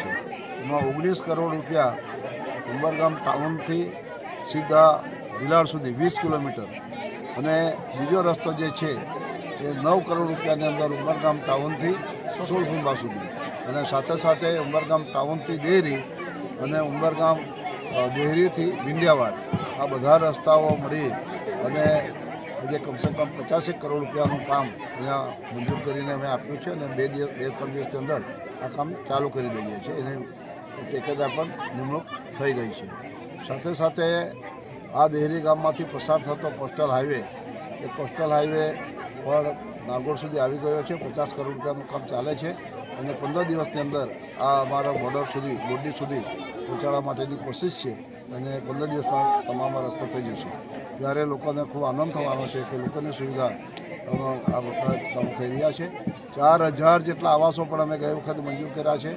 છે. એમાં ઓગણીસ કરોડ રૂપિયા ઉંબરગામ ટાઉનથી સીધા ભિલાડ સુધી વીસ કિલોમીટર. અને બીજો રસ્તો જે છે, એ નવ કરોડ રૂપિયાની અંદર ઉંબરગામ ટાઉનથી સોળસુંબા સુધી. અને સાથે સાથે ઉંબરગામ ટાઉનથી દેરી અને ઉંબરગામ દેહરીથી વિંધ્યાવાડ આ બધા રસ્તાઓ મળી અને આજે કમસે કમ પચાસેક કરોડ રૂપિયાનું કામ અહીંયા મંજૂર કરીને અમે આપ્યું છે અને બે દિવસ, બે, ત્રણ દિવસની અંદર આ કામ ચાલુ કરી દઈએ છીએ. એને ટેકેદાર પણ નિમણૂક થઈ ગઈ છે. સાથે સાથે આ દેહરી ગામમાંથી પસાર થતો કોસ્ટલ હાઈવે, એ કોસ્ટલ હાઈવે પણ નાગોર સુધી આવી ગયો છે. પચાસ કરોડ રૂપિયાનું કામ ચાલે છે અને પંદર દિવસની અંદર આ અમારા બોર્ડર સુધી બોર્ડી સુધી પહોંચાડવા માટેની કોશિશ છે. અને પંદર દિવસમાં તમામ રસ્તો થઈ જશે. ત્યારે લોકોને ખૂબ આનંદ થવાનો છે કે લોકોની સુવિધા આ વખત થઈ રહ્યા છે. ચાર હજાર જેટલા આવાસો પણ અમે ગઈ વખત મંજૂર કર્યા છે.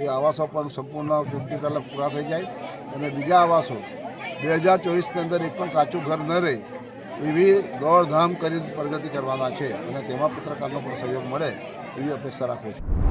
એ આવાસો પણ સંપૂર્ણ ચૂંટણી પહેલાં પૂરા થઈ જાય. અને બીજા આવાસો બે હજાર ચોવીસની અંદર એક પણ કાચું ઘર ન રહે એવી દોડધામ કરી પ્રગતિ કરવાના છે. અને તેમાં પત્રકારનો પણ સહયોગ મળે એવી અપેક્ષા રાખું છું.